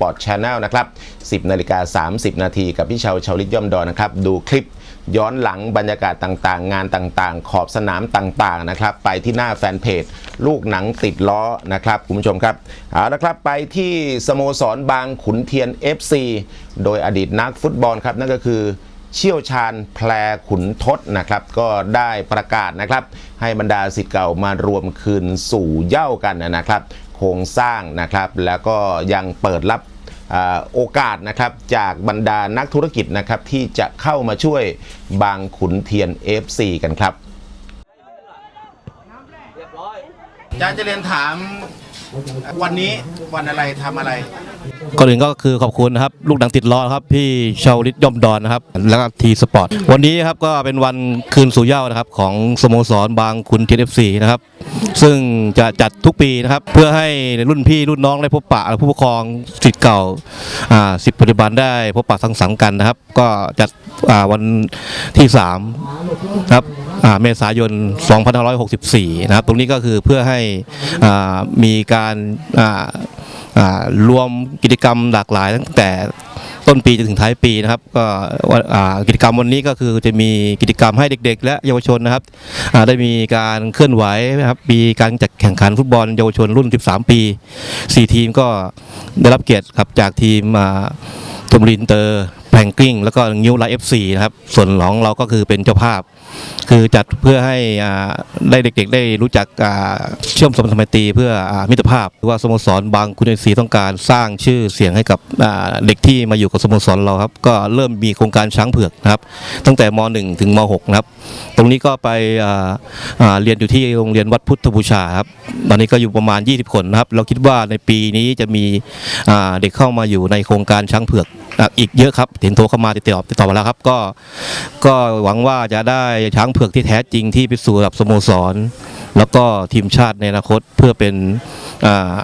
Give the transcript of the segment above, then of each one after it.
ปอร์ตชาแนลนะครับ 10นาฬิกา30 นาทีกับพี่ชาวชาวลิตย่อมดอนนะครับ ดูคลิปย้อนหลังบรรยากาศต่างๆ งานต่างๆ ขอบสนามต่างๆนะครับ ไปที่หน้าแฟนเพจ ลูกหนังติดล้อนะครับ คุณผู้ชมครับเอาละครับไปที่สโมสรบางขุนเทียน FC โดยอดีตนักฟุตบอลครับนั่นก็คือเชี่ยวชาญแพรขุนทศนะครับ ก็ได้ประกาศนะครับ ให้บรรดาสิทธิ์เก่ามารวมคืนสู่เย้ากันนะครับ โครงสร้างนะครับ แล้วก็ยังเปิดรับโอกาสนะครับจากบรรดานักธุรกิจนะครับที่จะเข้ามาช่วยบางขุนเทียน FC กันครับอาจารย์จะเรียนถาม วันนี้วันอะไรทำอะไร ก่อนอื่นก็คือขอบคุณนะครับลูกหนังติดล้อครับพี่ชาวลิตย่อมดอนนะครับแล้วก็ทีสปอร์ตวันนี้ครับก็เป็นวันคืนสู่เหย้านะครับของสโมสรบางคุณทีเอฟซีนะครับซึ่งจะจัดทุกปีนะครับเพื่อให้รุ่นพี่รุ่นน้องได้พบปะและผู้ปกครองสิทธิ์เก่าอ่าสิทธิ์ปัจจุบันได้พบปะสังสรรค์กันนะครับ ก็จัดอ่าวันที่3ครับ เมษายน 2564 นะครับ ตรงนี้ก็คือเพื่อให้อ่ามีการอ่าอ่ารวมกิจกรรมหลากหลายตั้งแต่ต้นปีจนถึงท้ายปีนะครับก็ว่าอ่ากิจกรรมวันนี้ก็คือจะมีกิจกรรมให้เด็ก ๆ และเยาวชนนะครับอ่าได้มีการเคลื่อนไหวนะครับมีการจัดแข่งขันฟุตบอลเยาวชนรุ่น 13 ปี 4 ทีมก็ได้รับเกียรติครับจากทีมอ่าทมรินเตอร์แพงกิ้งแล้วก็นิวไลเอฟซีนะครับส่วนของเราก็คือเป็นเจ้าภาพ คือจัดเพื่อให้ได้เด็กๆ ได้รู้จักเชื่อมสมพันธไมตรีเพื่อมิตรภาพหรือว่าสโมสรบางคุณศรีต้องการสร้างชื่อเสียงให้กับเด็กที่มาอยู่กับสโมสรเราครับก็เริ่มมีโครงการช้างเผือกนะครับ ตั้งแต่ม .1 ถึงม .6 นะครับ ตรงนี้ก็ไปเรียนอยู่ที่โรงเรียนวัดพุทธบูชาครับตอนนี้ก็อยู่ประมาณ 20 คนนะครับ เราคิดว่าในปีนี้จะมีเด็กเข้ามาอยู่ในโครงการช้างเผือก อะอีกเยอะครับเห็นโทรเข้ามาติดต่อติดต่อมาแล้วครับ ก็ก็หวังว่าจะได้ช้างเผือกที่แท้จริงที่ไปสู่ระดับสโมสร แล้วก็ทีมชาติในอนาคตเพื่อเป็นอ่า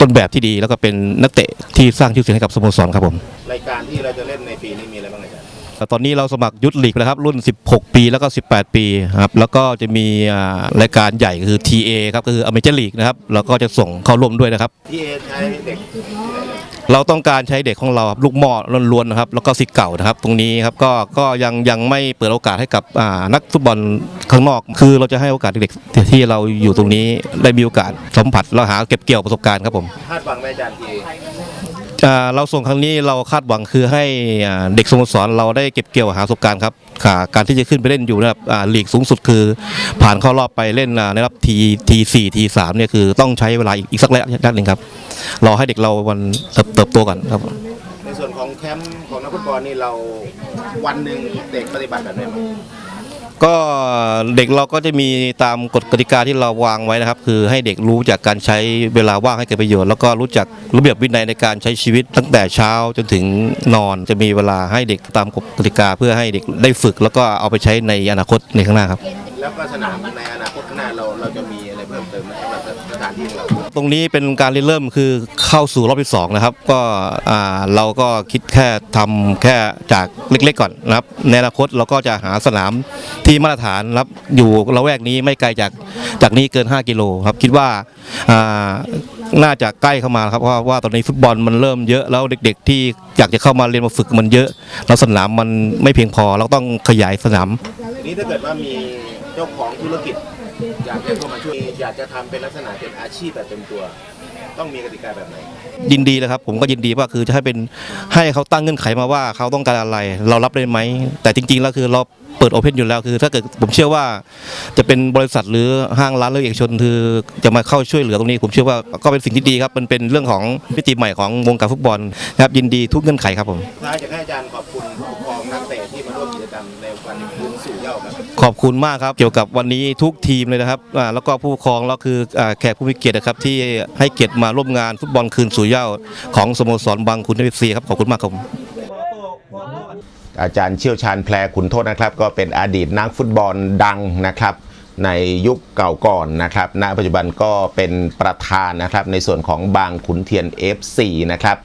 ต้นแบบที่ดีแล้วก็เป็นนักเตะที่สร้างชื่อเสียงให้กับสโมสรครับผมรายการที่เราจะเล่นในปีนี้มีอะไรบ้างอาจารย์ตอนนี้เราสมัครยุทธลีกแล้วครับ รุ่น 16 ปีแล้วก็ 18 ปีครับแล้วก็จะมีอ่ารายการใหญ่คือ TA ครับก็คืออเมเจอร์ลีกนะครับแล้วก็จะส่งเข้าร่วมด้วยนะครับที่ใช้เด็กที่ไหนเลย เราต้องการใช้เด็กของเราครับลูกหม้อล้วนๆนะครับแล้วก็สิทธิ์เก่านะครับ ตรงนี้ครับก็ก็ยังยังไม่เปิดโอกาสให้กับอ่านักฟุตบอลข้างนอก คือเราจะให้โอกาสเด็กๆที่เราอยู่ตรงนี้ได้มีโอกาสสัมผัสแล้วหาเก็บเกี่ยวประสบการณ์ครับผม คาดหวังไหมอาจารย์ที เราส่งครั้งนี้เราคาดหวังคือให้เด็กสโมสรเราได้เก็บเกี่ยวหาประสบการณ์ครับการที่จะขึ้นไปเล่นอยู่ระดับลีกสูงสุดคือ ผ่านเข้ารอบไปเล่นในรอบทีทีสี่ทีสามเนี่ยคือต้องใช้เวลาอีกอีกสักระยะหนึ่งครับรอให้เด็กเราวันเติบโตก่อนครับในส่วนของแคมป์ของนักฟุตบอลนี่เราวันหนึ่งเด็กปฏิบัติแบบไหนบ้าง ก็เด็กเราก็จะมีตามกฎกติกาที่เราวางไว้นะครับ คือให้เด็กรู้จากการใช้เวลาว่างให้เกิดประโยชน์ แล้วก็รู้จักระเบียบวินัยในการใช้ชีวิต ตั้งแต่เช้าจนถึงนอนจะมีเวลาให้เด็กตามกฎกติกา เพื่อให้เด็กได้ฝึก แล้วก็เอาไปใช้ในอนาคตในข้างหน้าครับ แล้วก็สนามในอนาคตข้างหน้าเราเราจะ รเพิ่มเติมไหมสำหรับสถานที่ของเราตรงนี้เป็นการเริ่มคือเข้าสู่รอบที่สองนะครับ ก็อ่าเราก็คิดแค่ทำแค่จากเล็กๆก่อนนะครับ ในอนาคตเราก็จะหาสนามที่มาตรฐานนะครับอยู่ละแวกนี้ไม่ไกลจากจากนี้เกิน 5 กิโลครับ คิดว่าอ่าน่าจะใกล้เข้ามาครับเพราะว่าตอนนี้ฟุตบอลมันเริ่มเยอะแล้วเด็ก ๆ ที่อยากจะเข้ามาเรียนมาฝึกมันเยอะ แล้วสนามมันไม่เพียงพอเราต้องขยายสนาม ทีนี้ถ้าเกิดว่ามีเจ้าของธุรกิจ อยากจะเข้ามาช่วยอยากจะทำเป็นลักษณะเป็นอาชีพแบบเต็มตัว ต้องมีกติกาแบบไหนยินดีนะครับผมก็ยินดีว่าคือจะให้เป็นให้เขาตั้งเงื่อนไขมาว่าเขาต้องการอะไร เรารับได้ไหม แต่จริงๆแล้วคือเราเปิดโอเพนอยู่แล้วคือ ถ้าเกิดผมเชื่อว่าจะเป็นบริษัทหรือห้างร้านหรือเอกชนคือจะมาเข้าช่วยเหลือตรงนี้ ผมเชื่อว่าก็เป็นสิ่งที่ดีครับมันเป็นเรื่องของมิติใหม่ของวงการฟุตบอลนะครับยินดีทุกเงื่อนไขครับผมท้ายอยากให้อาจารย์ขอบคุณผู้ปกครองนักเตะที่ มาร่วมกิจกรรมในวันคืนสู่เหย้าครับขอบคุณมากครับเกี่ยวกับวันนี้ทุกทีมเลยนะครับอ่าแล้วก็ผู้ปกครองแล้วคืออ่าแขกผู้มีเกียรตินะครับที่ให้เกียรติมาร่วมงานฟุตบอลคืนสู่เหย้าของสโมสรบางคุณเอฟซีครับขอบคุณมากครับ อาจารย์เชี่ยวชาญแพรขุนโทษนะครับ ก็เป็นอดีตนักฟุตบอลดังนะครับ ในยุคเก่าก่อนนะครับณปัจจุบันก็เป็นประธานนะครับ ในส่วนของบางขุนเทียน FC นะครับ